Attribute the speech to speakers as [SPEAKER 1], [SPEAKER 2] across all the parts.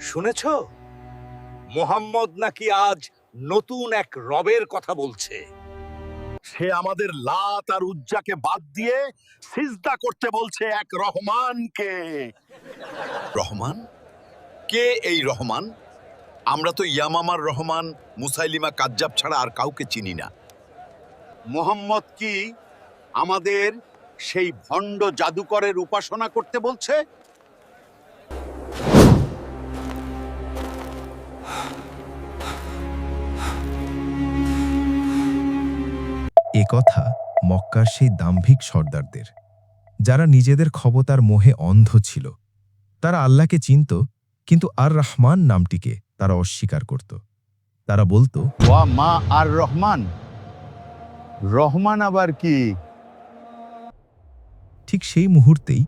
[SPEAKER 1] শুনেছ? মোহাম্মদ নাকি আজ নতুন এক রবের কথা বলছে।
[SPEAKER 2] সে আমাদের লাত আর উজ্জাকে বাদ দিয়ে সিজদা করতে বলছে এক রহমানকে। রহমান? কে এই রহমান? আমরা তো ইয়ামামার রহমান, মুসাইলিমা কাজ্জাব ছাড়া আর কাউকে চিনি না।
[SPEAKER 1] মোহাম্মদ কি আমাদের সেই ভণ্ড জাদুকরের উপাসনা করতে বলছে?
[SPEAKER 3] কথা মক্কার সেই দাম্ভিক সর্দারদের যারা নিজেদের ক্ষমতার মোহে অন্ধ ছিল। তারা আল্লাহকে চিনত কিন্তু আর রহমান নামটিকে তারা অস্বীকার করত। তারা বলতো
[SPEAKER 4] ওয়া মা আর রহমান। রহমান আবার কি?
[SPEAKER 3] ঠিক সেই মুহূর্তেই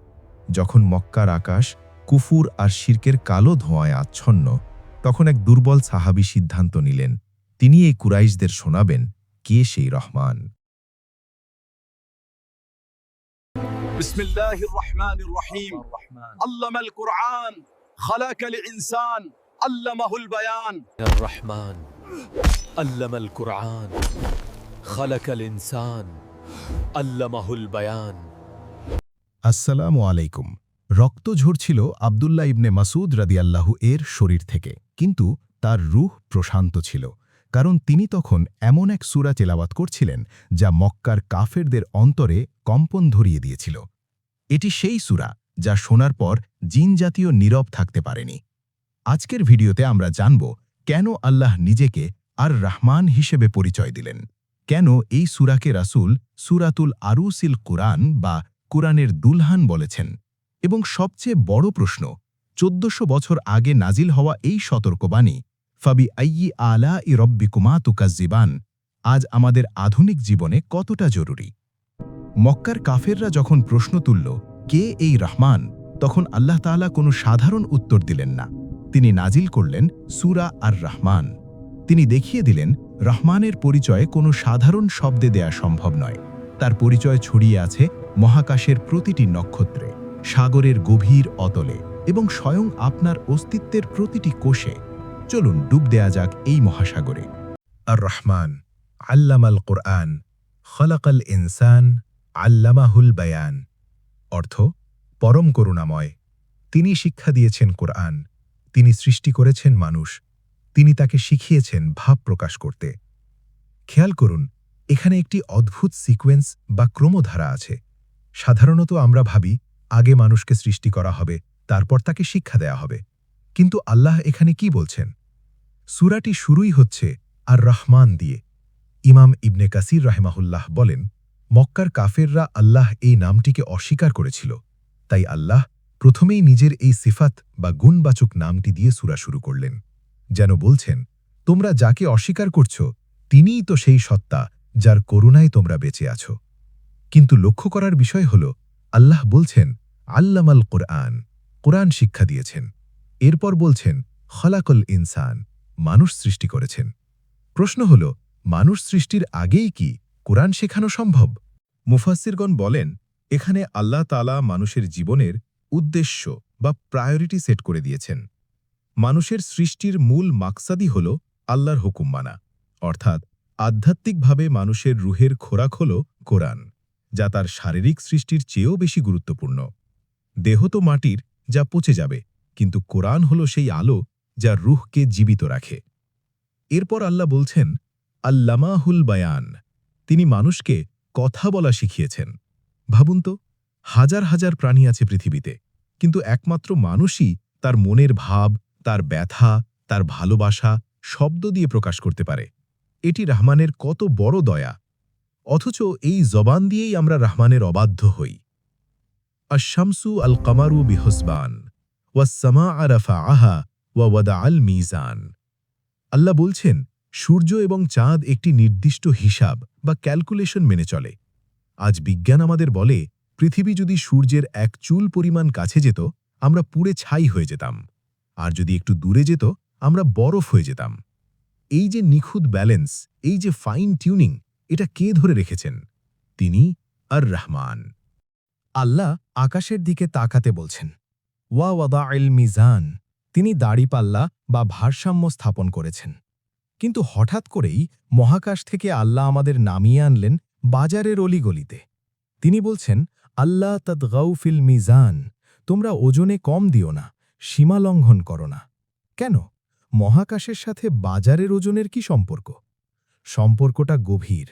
[SPEAKER 3] যখন মক্কার আকাশ কুফুর আর শির্কের কালো ধোঁয়ায় আচ্ছন্ন তখন এক দুর্বল সাহাবি সিদ্ধান্ত নিলেন তিনি এই কুরাইশদের শোনাবেন কে সেই রহমান?
[SPEAKER 2] بسم الله الرحمن الرحيم علم القرآن خلق الإنسان علمه البيان
[SPEAKER 5] الرحمن علم القرآن خلق الإنسان علمه البيان
[SPEAKER 3] আসসালামু আলাইকুম রক্ত ঝরছিল আবদুল্লাহ ইবনে মাসুদ রাদিয়াল্লাহু এর শরীর থেকে কিন্তু তার রূহ প্রশান্ত ছিল কারণ তিনি তখন এমন এক সূরা তেলাওয়াত করছিলেন যা মক্কার কাফেরদের অন্তরে কম্পন ধরিয়ে দিয়েছিল। এটি সেই সুরা যা শোনার পর জিন জাতীয় নীরব থাকতে পারেনি। আজকের ভিডিওতে আমরা জানব কেন আল্লাহ নিজেকে আর রাহমান হিসেবে পরিচয় দিলেন। কেন এই সুরাকে রাসূল সূরাতুল আরুসিল কুরআন বা কুরআনের দুলহান বলেছেন? এবং সবচেয়ে বড় প্রশ্ন, চোদ্দশো বছর আগে নাজিল হওয়া এই সতর্কবাণী, ফাবি আইয়ি আলা ই রব্বিকুমা তুকাজ্জিবান, আজ আমাদের আধুনিক জীবনে কতটা জরুরি? মক্কার কাফেররা যখন প্রশ্ন তুলল, কে এই রহমান? তখন আল্লাহ তাআলা কোনো সাধারণ উত্তর দিলেন না। তিনি নাজিল করলেন, সুরা আর রহমান তিনি দেখিয়ে দিলেন, রহমানের পরিচয়ে কোনো সাধারণ শব্দে দেয়া সম্ভব নয়। তার পরিচয় ছড়িয়ে আছে মহাকাশের প্রতিটি নক্ষত্রে, সাগরের গভীর অতলে এবং স্বয়ং আপনার অস্তিত্বের প্রতিটি কোষে। চলুন ডুব দেয়া যাক এই মহাসাগরে। আর রহমান আল্লামাল কোরআন, খলাকাল ইনসান আল্লামাহুল বায়ান, অর্থ পরম করুণাময়। তিনি শিক্ষা দিয়েছেন কোরআন, তিনি সৃষ্টি করেছেন মানুষ, তিনি তাকে শিখিয়েছেন ভাব প্রকাশ করতে। খেয়াল করুন, এখানে একটি অদ্ভুত সিকোয়েন্স বা ক্রমধারা আছে। সাধারণত আমরা ভাবি, আগে মানুষকে সৃষ্টি করা হবে, তারপর তাকে শিক্ষা দেয়া হবে। কিন্তু আল্লাহ এখানে কি বলছেন? সুরাটি শুরুই হচ্ছে আর রহমান দিয়ে। ইমাম ইবনে কাসির রাহেমাহুল্লাহ বলেন মক্কার কাফেররা আল্লাহ এই নামটিকে অস্বীকার করেছিল। তাই আল্লাহ প্রথমেই নিজের এই সিফাত বা গুণবাচক নামটি দিয়ে সুরা শুরু করলেন, যেন বলছেন, তোমরা যাকে অস্বীকার করছ, তিনিই তো সেই সত্তা যার করুণায় তোমরা বেঁচে আছো। কিন্তু লক্ষ্য করার বিষয় হল, আল্লাহ বলছেন, আল্লামাল কোরআন কোরআন শিক্ষা দিয়েছেন। এরপর বলছেন, খলাকল ইনসান, মানুষ সৃষ্টি করেছেন। প্রশ্ন হল, মানুষ সৃষ্টির আগেই কি কোরআন শেখানো সম্ভব? মুফাসিরগণ বলেন, এখানে আল্লাহ তালা মানুষের জীবনের উদ্দেশ্য বা প্রায়োরিটি সেট করে দিয়েছেন। মানুষের সৃষ্টির মূল মাকসাদই হল আল্লাহর হুকুম মানা, অর্থাৎ আধ্যাত্মিকভাবে মানুষের রুহের খোরাক হল কোরআন, যা তার শারীরিক সৃষ্টির চেয়েও বেশি গুরুত্বপূর্ণ। দেহ তো মাটির, যা পচে যাবে, কিন্তু কোরআন হল সেই আলো যা রুহকে জীবিত রাখে। এরপর আল্লাহ বলছেন, আল্লামাহুল বায়ান তিনি মানুষকে কথা বলা শিখিয়েছেন। ভাবুন তো, হাজার হাজার প্রাণী আছে পৃথিবীতে, কিন্তু একমাত্র মানুষই তার মনের ভাব, তার ব্যথা, তার ভালোবাসা শব্দ দিয়ে প্রকাশ করতে পারে। এটি রহমানের কত বড় দয়া। অথচ এই জবান দিয়েই আমরা রহমানের অবাধ্য হই। আশামসু আল কামারু বিহসবান ওয়াসমা আরাফা আহা ওয়া ওয়াদা আল মিজান আল্লাহ বলছেন সূর্য এবং চাঁদ একটি নির্দিষ্ট হিসাব বা ক্যালকুলেশন মেনে চলে। আজ বিজ্ঞান আমাদের বলে, পৃথিবী যদি সূর্যের এক চুল পরিমাণ কাছে যেত, আমরা পুড়ে ছাই হয়ে যেতাম। আর যদি একটু দূরে যেত, আমরা বরফ হয়ে যেতাম। এই যে নিখুঁত ব্যালেন্স, এই যে ফাইন টিউনিং, এটা কে ধরে রেখেছেন? তিনি আর রহমান। আল্লাহ আকাশের দিকে তাকাতে বলছেন, ওয়া ওয়াদা মিজান তিনি দাড়িপাল্লা বা ভারসাম্য স্থাপন করেছেন। কিন্তু হঠাৎ করেই মহাকাশ থেকে আল্লাহ আমাদের নামিয়ে আনলেন বাজারের অলিগলিতে। তিনি বলছেন, আল্লাহ তদ্গাউফিল মিজান, তোমরা ওজনে কম দিও না, সীমা লঙ্ঘন করো না। কেন? মহাকাশের সাথে বাজারের ওজনের কি সম্পর্ক? সম্পর্কটা গভীর।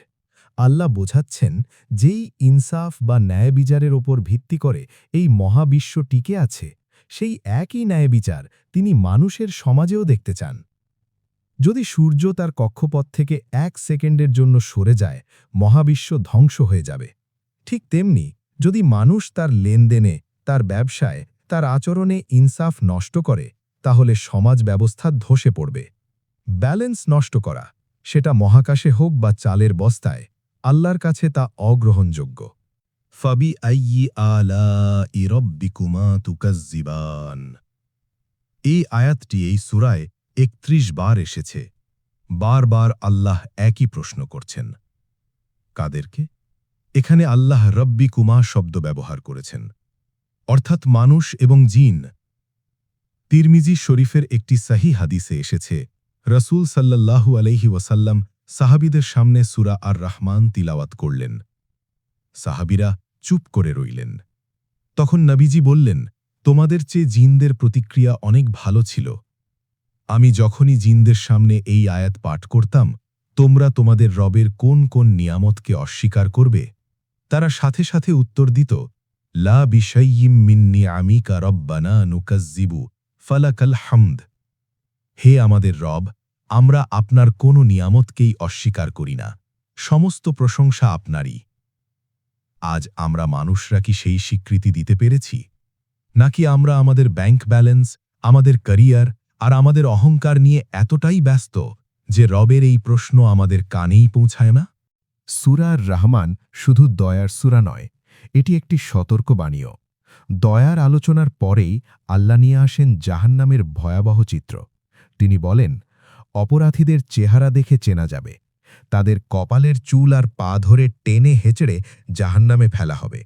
[SPEAKER 3] আল্লাহ বোঝাচ্ছেন যেই ইনসাফ বা ন্যায় বিচারের ওপর ভিত্তি করে এই মহাবিশ্ব টিকে আছে, সেই একই ন্যায় বিচার তিনি মানুষের সমাজেও দেখতে চান। যদি সূর্য তার কক্ষপথ থেকে এক সেকেন্ডের জন্য সরে যায়, মহাবিশ্ব ধ্বংস হয়ে যাবে। ঠিক তেমনি, যদি মানুষ তার লেনদেনে, তার ব্যবসায়, তার আচরণে ইনসাফ নষ্ট করে, তাহলে সমাজ ব্যবস্থা ধসে পড়বে। ব্যালেন্স নষ্ট করা, সেটা মহাকাশে হোক বা চালের বস্তায়, আল্লাহর কাছে তা অগ্রহণযোগ্য। ফাবি আইয়ি আলা ইরব্বিকুমা তুকাজ্জিবান। এই আয়াতটি এই সুরায় একত্রিশ বার এসেছে। বারবার আল্লাহ একই প্রশ্ন করছেন। কাদেরকে? এখানে আল্লাহ রব্বি কুমা শব্দ ব্যবহার করেছেন। অর্থাৎ মানুষ এবং জিন। তিরমিজি শরীফের একটি সাহি হাদিসে এসেছে, রসুল সাল্লাল্লাহু আলাইহি ওয়াসাল্লাম সাহাবিদের সামনে সুরা আর রহমান তিলাওয়াত করলেন। সাহাবিরা চুপ করে রইলেন। তখন নবীজি বললেন, তোমাদের চেয়ে জিনদের প্রতিক্রিয়া অনেক ভালো ছিল। আমি যখনই জিনদের সামনে এই আয়াত পাঠ করতাম, তোমরা তোমাদের রবের কোন কোন নিয়ামতকে অস্বীকার করবে? তারা সাথে সাথে উত্তর দিত, লা বিশাইয়িম মিন্নি আমি আমিকা রব্বানা নুকাজ্জিবু ফালাকাল হামদ। হে আমাদের রব, আমরা আপনার কোনো নিয়ামতকেই অস্বীকার করি না, সমস্ত প্রশংসা আপনারই। আজ আমরা মানুষরা কি সেই স্বীকৃতি দিতে পেরেছি? নাকি আমরা আমাদের ব্যাংক ব্যালেন্স, আমাদের ক্যারিয়ার আর আমাদের অহংকার নিয়ে এতটাই ব্যস্ত যে রবের এই প্রশ্ন আমাদের কানেই পৌঁছায় না? সুরার রহমান শুধু দয়ার সুরা নয়, এটি একটি সতর্কবাণীও। দয়ার আলোচনার পরেই আল্লাহ নিয়ে আসেন জাহান্নামের ভয়াবহ চিত্র। তিনি বলেন, অপরাধীদের চেহারা দেখে চেনা যাবে। তাদের কপালের চুল আর পা ধরে টেনে হেঁচড়ে জাহান্নামে ফেলা হবে।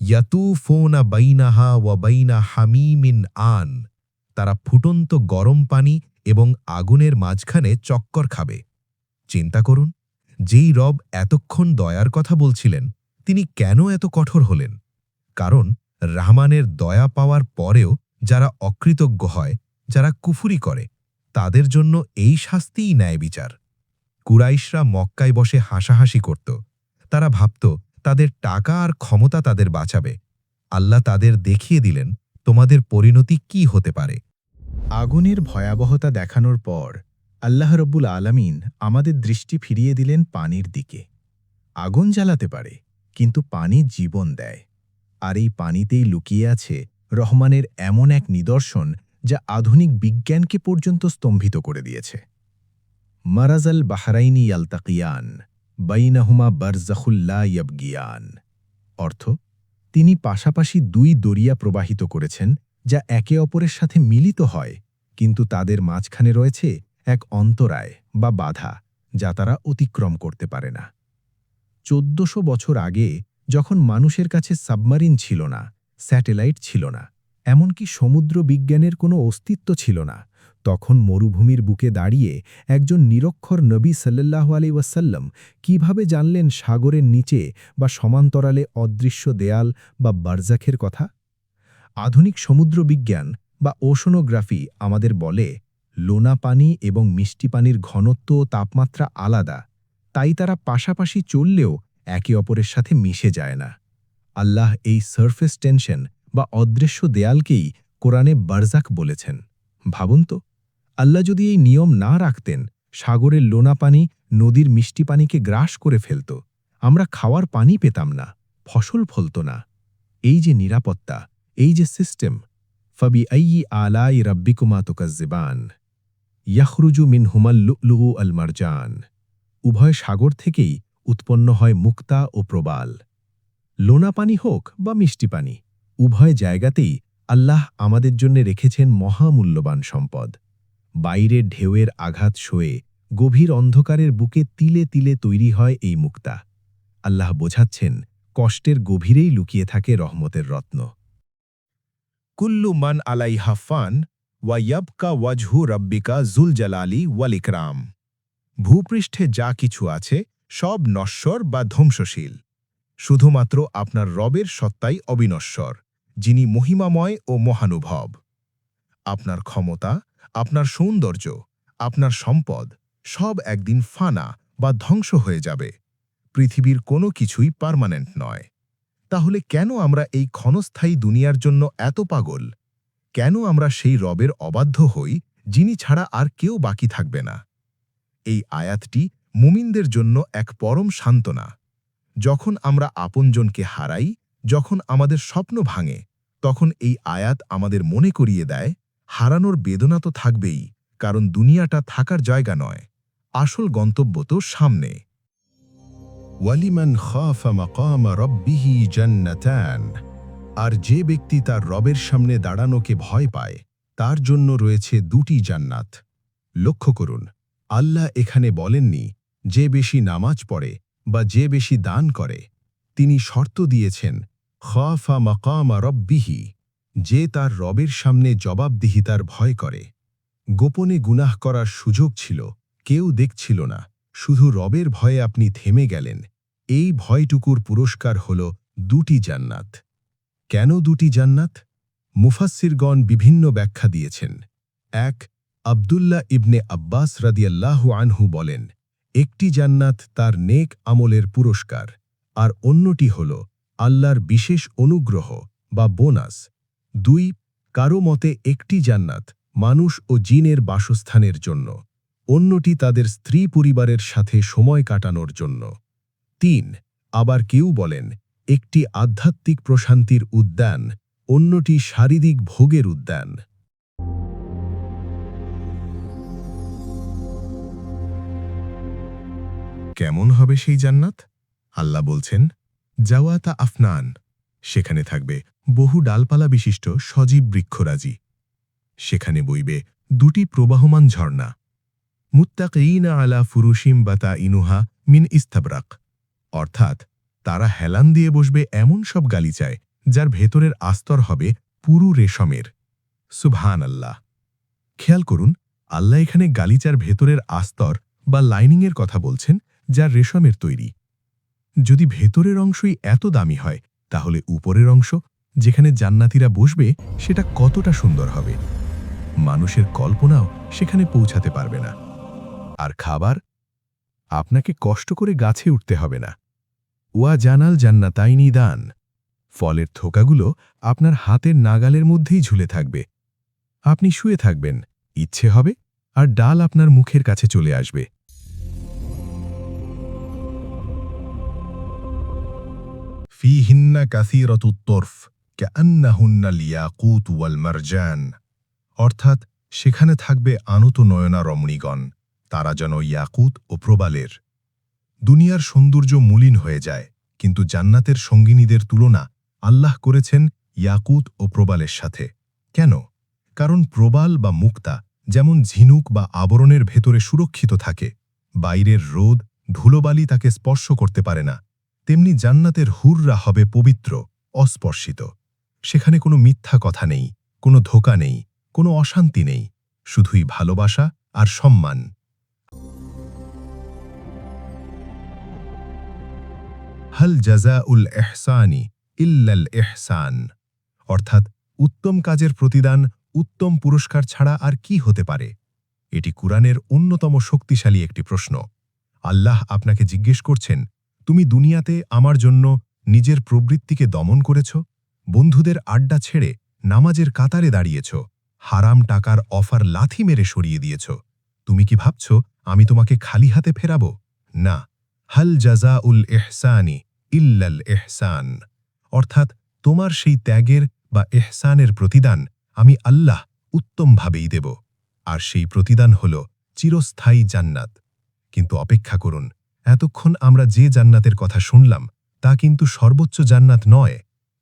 [SPEAKER 3] ইয়াতু ফোনা বাইনাহা ওয়া বাইনা হামিমিন আন। তারা ফুটন্ত গরম পানি এবং আগুনের মাঝখানে চক্কর খাবে। চিন্তা করুন, যেই রব এতক্ষণ দয়ার কথা বলছিলেন, তিনি কেন এত কঠোর হলেন? কারণ রাহমানের দয়া পাওয়ার পরেও যারা অকৃতজ্ঞ হয়, যারা কুফুরি করে, তাদের জন্য এই শাস্তিই ন্যায় বিচার। কুরাইশরা মক্কায় বসে হাসাহাসি করত। তারা ভাবত, তাদের টাকা আর ক্ষমতা তাদের বাঁচাবে। আল্লাহ তাদের দেখিয়ে দিলেন, তোমাদের পরিণতি কি হতে পারে। আগুনের ভয়াবহতা দেখানোর পর আল্লাহ রব্বুল আলামিন আমাদের দৃষ্টি ফিরিয়ে দিলেন পানির দিকে। আগুন জ্বালাতে পারে, কিন্তু পানি জীবন দেয়। আর এই পানিতেই লুকিয়ে আছে রহমানের এমন এক নিদর্শন যা আধুনিক বিজ্ঞানকে পর্যন্ত স্তম্ভিত করে দিয়েছে। মারাজাল বাহারাইনি ইয়ালতাকিয়ান, বাইনাহুমা বারজাখুল্লা ইয়াবগিয়ান। অর্থ, তিনি পাশাপাশি দুই দরিয়া প্রবাহিত করেছেন যা একে অপরের সাথে মিলিত হয়, কিন্তু তাদের মাঝখানে রয়েছে এক অন্তরায় বা বাধা যা তারা অতিক্রম করতে পারে না। চোদ্দশো বছর আগে যখন মানুষের কাছে সাবমারিন ছিল না, স্যাটেলাইট ছিল না, এমনকি সমুদ্র বিজ্ঞানের কোনো অস্তিত্ব ছিল না, তখন মরুভূমির বুকে দাঁড়িয়ে একজন নিরক্ষর নবী সাল্লাহ আলি ওয়াসাল্লাম কীভাবে জানলেন সাগরের নিচে বা সমান্তরালে অদৃশ্য দেয়াল বা বারজাখের কথা? আধুনিক সমুদ্র বিজ্ঞান বা ওশনোগ্রাফি আমাদের বলে, লোনা পানি এবং মিষ্টি পানির ঘনত্ব ও তাপমাত্রা আলাদা, তাই তারা পাশাপাশি চললেও একে অপরের সাথে মিশে যায় না। আল্লাহ এই সারফেস টেনশন বা অদৃশ্য দেয়ালকেই কোরআনে বারজাক বলেছেন। ভাবুন তো, আল্লাহ যদি এই নিয়ম না রাখতেন, সাগরের লোনা পানি নদীর মিষ্টি পানিকে গ্রাস করে ফেলত। আমরা খাওয়ার পানি পেতাম না, ফসল ফলত না। এই যে নিরাপত্তা এই যে সিস্টেম ফাবি আইয়ি আলাই রাব্বিকুমা তুকাজ্জিবান, ইয়াখরুজু মিন হুমাল আল মারজান। উভয় সাগর থেকেই উৎপন্ন হয় মুক্তা ও প্রবাল। লোনা পানি হোক বা মিষ্টি পানি, উভয় জায়গাতেই আল্লাহ আমাদের জন্য রেখেছেন মহামূল্যবান সম্পদ। বাইরের ঢেউয়ের আঘাত সয়ে গভীর অন্ধকারের বুকে তিলে তিলে তৈরি হয় এই মুক্তা। আল্লাহ বোঝাচ্ছেন, কষ্টের গভীরেই লুকিয়ে থাকে রহমতের রত্ন। কুল্লু মান আলাই হাফান ওয়াইয়াবকা ওয়াজহু রব্বিকা জুল জালালি ওয়াল ইকরাম। ভূপৃষ্ঠে যা কিছু আছে সব নশ্বর বা ধ্বংসশীল। শুধুমাত্র আপনার রবের সত্তাই অবিনশ্বর, যিনি মহিমাময় ও মহানুভব। আপনার ক্ষমতা, আপনার সৌন্দর্য, আপনার সম্পদ সব একদিন ফানা বা ধ্বংস হয়ে যাবে। পৃথিবীর কোনো কিছুই পার্মানেন্ট নয়। তাহলে কেন আমরা এই ক্ষণস্থায়ী দুনিয়ার জন্য এত পাগল? কেন আমরা সেই রবের অবাধ্য হই, যিনি ছাড়া আর কেউ বাকি থাকবে না? এই আয়াতটি মুমিনদের জন্য এক পরম সান্ত্বনা। যখন আমরা আপনজনকে হারাই, যখন আমাদের স্বপ্ন ভাঙে, তখন এই আয়াত আমাদের মনে করিয়ে দেয়, হারানোর বেদনা তো থাকবেই, কারণ দুনিয়াটা থাকার জায়গা নয়। আসল গন্তব্য তো সামনে। ওয়ালিমান খাফা মাকাম রব্বিহি জান্নাতান। আর যে ব্যক্তি তার রবের সামনে দাঁড়ানোকে ভয় পায়, তার জন্য রয়েছে দুটি জান্নাত। লক্ষ্য করুন, আল্লাহ এখানে বলেননি, যে বেশি নামাজ পড়ে বা যে বেশি দান করে। তিনি শর্ত দিয়েছেন, খাফা মাকামা রব্বিহি, যে তার রবের সামনে জবাবদিহিতার ভয় করে। গোপনে গুনাহ করার সুযোগ ছিল, কেউ দেখছিল না। শুধু রবের ভয়ে আপনি থেমে গেলেন। এই ভয়টুকুর পুরস্কার হল দুটি জান্নাত। কেন দুটি জান্নাত? মুফাসসিরগণ বিভিন্ন ব্যাখ্যা দিয়েছেন। এক, আবদুল্লাহ ইবনে আব্বাস রাদিয়াল্লাহু আনহু বলেন, একটি জান্নাত তার নেক আমলের পুরস্কার, আর অন্যটি হল আল্লাহর বিশেষ অনুগ্রহ বা বোনাস। দুই, কারও মতে একটি জান্নাত মানুষ ও জিনের বাসস্থানের জন্য। অন্যটি তাদের স্ত্রী পরিবারের সাথে সময় কাটানোর জন্য। তিন, আবার কেউ বলেন, একটি আধ্যাত্মিক প্রশান্তির উদ্যান, অন্যটি শারীরিক ভোগের উদ্যান। কেমন হবে সেই জান্নাত? আল্লাহ বলছেন, জাওয়াতা আফনান, সেখানে থাকবে বহু ডালপালা বিশিষ্ট সজীব বৃক্ষরাজি। সেখানে বইবে দুটি প্রবাহমান ঝর্ণা। মুত্তাকঈনা আলা ফুরুশিম বাতা ইনুহা মিন ইস্তাবরাক। অর্থাৎ, তারা হেলান দিয়ে বসবে এমন সব গালিচায় যার ভেতরের আস্তর হবে পুরু রেশমের। সুবহান আল্লাহ খেয়াল করুন, আল্লাহ এখানে গালিচার ভেতরের আস্তর বা লাইনিংয়ের কথা বলছেন, যা রেশমের তৈরি। যদি ভেতরের অংশই এত দামি হয়, তাহলে উপরের অংশ, যেখানে জান্নাতিরা বসবে, সেটা কতটা সুন্দর হবে। মানুষের কল্পনাও সেখানে পৌঁছাতে পারবে না। আর খাবার, আপনাকে কষ্ট করে গাছে উঠতে হবে না। ওয়া জানাল জান্নাতাইনি দান ফলের থোকাগুলো আপনার হাতের নাগালের মধ্যেই ঝুলে থাকবে। আপনি শুয়ে থাকবেন, ইচ্ছে হবে, আর ডাল আপনার মুখের কাছে চলে আসবে। ফিহিন্না কাসিরতুত তরফ, কেআন্নাহুন্না লিয়াকুত ওয়াল মারজান। অর্থাৎ, সেখানে থাকবে আনুত নয়না রমণীগণ তারা যেন ইয়াকুত ও প্রবালের। দুনিয়ার সৌন্দর্য মলিন হয়ে যায়, কিন্তু জান্নাতের সঙ্গিনীদের তুলনা আল্লাহ করেছেন ইয়াকুত ও প্রবালের সাথে। কেন? কারণ প্রবাল বা মুক্তা যেমন ঝিনুক বা আবরণের ভেতরে সুরক্ষিত থাকে, বাইরের রোদ, ধুলোবালি তাকে স্পর্শ করতে পারে না, তেমনি জান্নাতের হুররা হবে পবিত্র, অস্পর্শিত। সেখানে কোনো মিথ্যা কথা নেই, কোনো ধোকা নেই, কোনো অশান্তি নেই, শুধুই ভালোবাসা আর সম্মান। হল জাজা উল এহসানি ইল্লাল এহসান অর্থাৎ, উত্তম কাজের প্রতিদান, উত্তম পুরস্কার ছাড়া আর কি হতে পারে? এটি কুরআনের অন্যতম শক্তিশালী একটি প্রশ্ন। আল্লাহ আপনাকে জিজ্ঞেস করছেন, তুমি দুনিয়াতে আমার জন্য নিজের প্রবৃত্তিকে দমন করেছ? বন্ধুদের আড্ডা ছেড়ে নামাজের কাতারে দাঁড়িয়েছ? হারাম টাকার অফার লাথি মেরে সরিয়ে দিয়েছ? তুমি কি ভাবছ আমি তোমাকে খালি হাতে ফেরাব? না। হল জাজা উল এহসানি ইল্লাল এহসান অর্থাৎ তোমার সেই ত্যাগের বা এহসানের প্রতিদান আমি আল্লাহ উত্তমভাবেই দেব, আর সেই প্রতিদান হল চিরস্থায়ী জান্নাত। কিন্তু অপেক্ষা করুন, এতক্ষণ আমরা যে জান্নাতের কথা শুনলাম, তা কিন্তু সর্বোচ্চ জান্নাত নয়,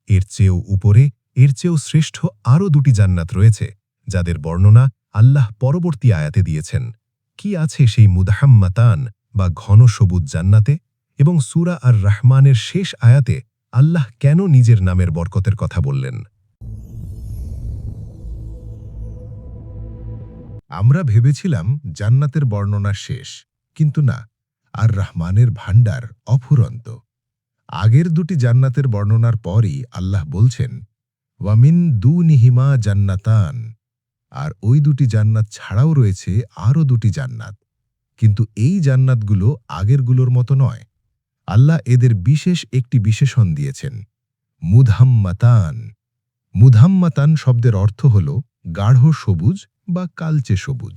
[SPEAKER 3] এর চেয়েও উপরে, এর চেয়েও শ্রেষ্ঠ আরও দুটি জান্নাত রয়েছে, যাদের বর্ণনা আল্লাহ পরবর্তী আয়াতে দিয়েছেন। কি আছে সেই মুদাহাম্মাতান? বা ঘন সবুজ জান্নাতে এবং সুরা আর রহমানের শেষ আয়াতে আল্লাহ কেন নিজের নামের বরকতের কথা বললেন? আমরা ভেবেছিলাম জান্নাতের বর্ণনা শেষ, কিন্তু না আর রহমানের ভাণ্ডার অফুরন্ত। আগের দুটি জান্নাতের বর্ণনার পরই আল্লাহ বলছেন, ওয়ামিন দু নিহিমা জান্নাতান আর ওই দুটি জান্নাত ছাড়াও রয়েছে আরও দুটি জান্নাত। কিন্তু এই জান্নাতগুলো আগেরগুলোর মতো নয়। আল্লাহ এদের বিশেষ একটি বিশেষণ দিয়েছেন। মুধাম্মাতান। মুধাম্মাতান শব্দের অর্থ হল গাঢ় সবুজ বা কালচে সবুজ।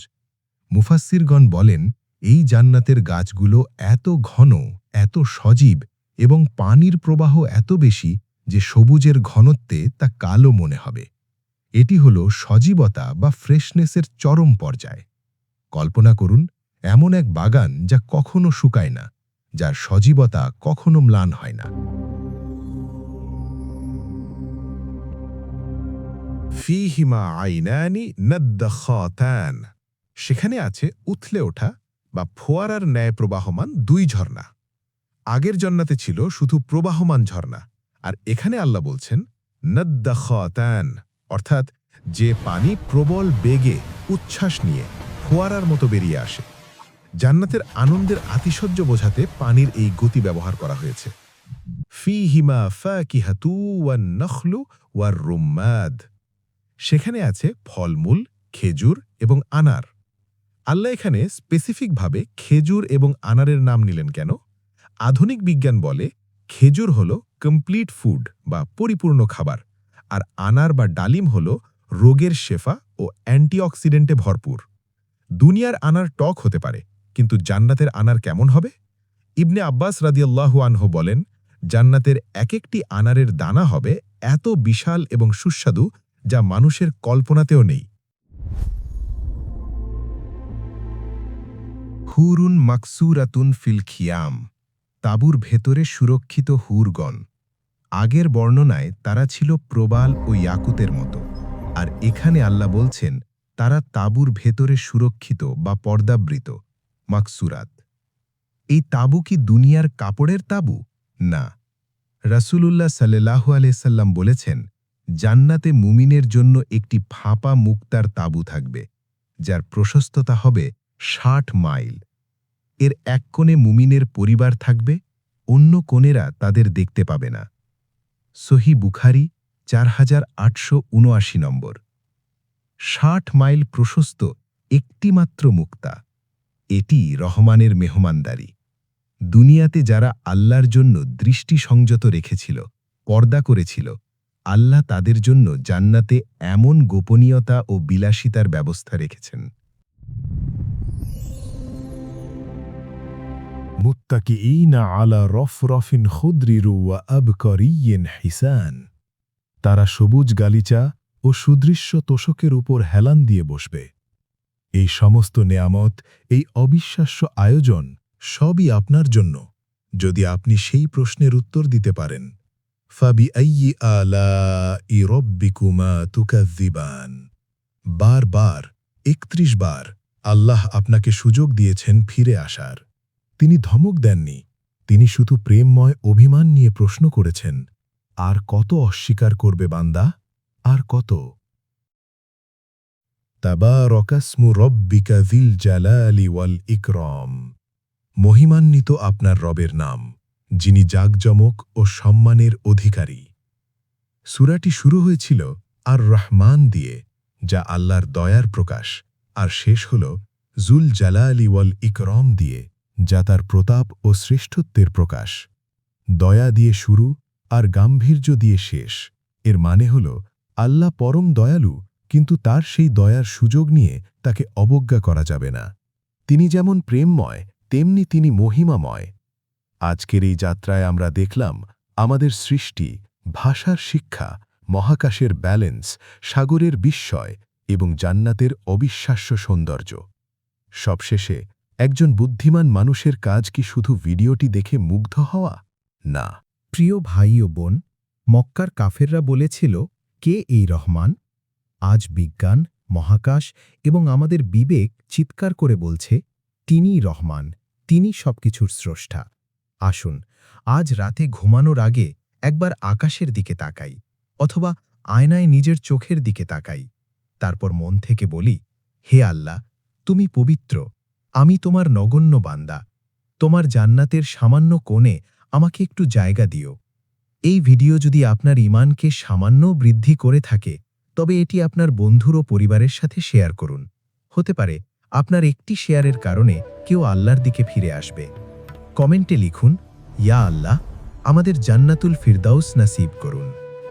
[SPEAKER 3] মুফাসসিরগণ বলেন, এই জান্নাতের গাছগুলো এত ঘন, এত সজীব এবং পানির প্রবাহ এত বেশি যে সবুজের ঘনত্বে তা কালো মনে হবে। এটি হল সজীবতা বা ফ্রেশনেসের চরম পর্যায়। কল্পনা করুন এমন এক বাগান যা কখনো শুকায় না, যার সজীবতা কখনো ম্লান হয় না। ফিহিমা আইনানি নদ্দাখাতান। সেখানে আছে উথলে ওঠা বা ফোয়ারার ন্যায় প্রবাহমান দুই ঝর্ণা। আগের জন্নাতে ছিল শুধু প্রবাহমান ঝর্ণা, আর এখানে আল্লাহ বলছেন, নদ্দাখাতান অর্থাৎ যে পানি প্রবল বেগে উচ্ছ্বাস নিয়ে ফোয়ারার মতো বেরিয়ে আসে। জান্নাতের আনন্দের আতিশয্য বোঝাতে পানির এই গতি ব্যবহার করা হয়েছে। ফিহিমা ফাকিহাতু ওয়ান নখলু ওয়ার রুম্মাদ। সেখানে আছে ফলমূল, খেজুর এবং আনার। আল্লাহ এখানে স্পেসিফিকভাবে খেজুর এবং আনারের নাম নিলেন কেন? আধুনিক বিজ্ঞান বলে খেজুর হল কমপ্লিট ফুড বা পরিপূর্ণ খাবার, আর আনার বা ডালিম হল রোগের শেফা ও অ্যান্টিঅক্সিডেন্টে ভরপুর। দুনিয়ার আনার টক হতে পারে কিন্তু জান্নাতের আনার কেমন হবে? ইবনে আব্বাস রাদিয়াল্লাহু আনহু বলেন, জান্নাতের এক একটি আনারের দানা হবে এত বিশাল এবং সুস্বাদু যা মানুষের কল্পনাতেও নেই। হুরুন মাকসুরাতুন ফিল খিয়াম, তাবুর ভেতরে সুরক্ষিত হুরগণ। আগের বর্ণনায় তারা ছিল প্রবাল ও ইয়াকুতের মতো, আর এখানে আল্লাহ বলছেন, তারা তাবুর ভেতরে সুরক্ষিত বা পর্দাবৃত। মাকসুরাত এই তাবু কি দুনিয়ার কাপড়ের তাবু? না। রাসূলুল্লাহ সাল্লাহ আলাইসাল্লাম বলেছেন, জান্নাতে মুমিনের জন্য একটি ফাঁপা মুক্তার তাবু থাকবে, যার প্রশস্ততা হবে ষাট মাইল। এর এক কোণে মুমিনের পরিবার থাকবে, অন্য কোণেরা তাদের দেখতে পাবে না। সহি বুখারি চার হাজার আটশো উনআশি নম্বর। ষাট মাইল প্রশস্ত একটিমাত্র মুক্তা। এটি রহমানের মেহমানদারি। দুনিয়াতে যারা আল্লাহর জন্য দৃষ্টি সংযত রেখেছিল, পর্দা করেছিল, আল্লাহ তাদের জন্য জান্নাতে এমন গোপনীয়তা ও বিলাসিতার ব্যবস্থা রেখেছেন।
[SPEAKER 6] আলা রফরফিন খুদ্রিরু হিসান। তারা সবুজ গালিচা ও সুদৃশ্য তোষকের উপর হেলান দিয়ে বসবে। এই সমস্ত নেয়ামত, এই অবিশ্বাস্য আয়োজন সবই আপনার জন্য, যদি আপনি সেই প্রশ্নের উত্তর দিতে পারেন। ফাবি আইয়ি আলা ই রব্বিকুমা তুকাদ্দিবান বারবার, একত্রিশ বার আল্লাহ আপনাকে সুযোগ দিয়েছেন ফিরে আসার। তিনি ধমক দেননি, তিনি শুধু প্রেমময় অভিমান নিয়ে প্রশ্ন করেছেন, আর কত অস্বীকার করবে বান্দা? আর কত? তাবারকাসমু রব্বিকা জিল জালালি ওয়াল ইকরম। মহিমান্বিত আপনার রবের নাম, যিনি জাকজমক ও সম্মানের অধিকারী। সুরাটি শুরু হয়েছিল আর রহমান দিয়ে, যা আল্লাহর দয়ার প্রকাশ, আর শেষ হল জুল জালালি ওয়াল ইকরম দিয়ে, যা তার প্রতাপ ও শ্রেষ্ঠত্বের প্রকাশ। দয়া দিয়ে শুরু আর গাম্ভীর্য দিয়ে শেষ, এর মানে হল আল্লাহ পরম দয়ালু কিন্তু তার সেই দয়ার সুযোগ নিয়ে তাকে অবজ্ঞা করা যাবে না। তিনি যেমন প্রেমময়, তেমনি তিনি মহিমাময়। আজকের এই যাত্রায় আমরা দেখলাম আমাদের সৃষ্টি, ভাষার শিক্ষা, মহাকাশের ব্যালেন্স, সাগরের বিস্ময় এবং জান্নাতের অবিশ্বাস্য সৌন্দর্য। সবশেষে একজন বুদ্ধিমান মানুষের কাজ কি শুধু ভিডিওটি দেখে মুগ্ধ হওয়া? না।
[SPEAKER 3] প্রিয় ভাই ও বোন, মক্কার কাফেররা বলেছিল, কে এই রহমান? আজ বিজ্ঞান, মহাকাশ এবং আমাদের বিবেক চিৎকার করে বলছে, তিনিই রহমান তিনি সবকিছুর স্রষ্টা। আসুন, আজ রাতে ঘুমানোর আগে একবার আকাশের দিকে তাকাই অথবা আয়নায় নিজের চোখের দিকে তাকাই। তারপর মন থেকে বলি, হে আল্লাহ, তুমি পবিত্র, আমি তোমার নগণ্য বান্দা, তোমার জান্নাতের সামান্য কোণে আমাকে একটু জায়গা দিও। এই ভিডিও যদি আপনার ইমানকে সামান্য বৃদ্ধি করে থাকে তবে এটি আপনার বন্ধুর ও পরিবারের সাথে শেয়ার করুন। হতে পারে আপনার একটি শেয়ারের কারণে কেউ আল্লাহর দিকে ফিরে আসবে। কমেন্টে লিখুন, ইয়া আল্লাহ, আমাদের জান্নাতুল ফিরদাউস নাসিব করুন।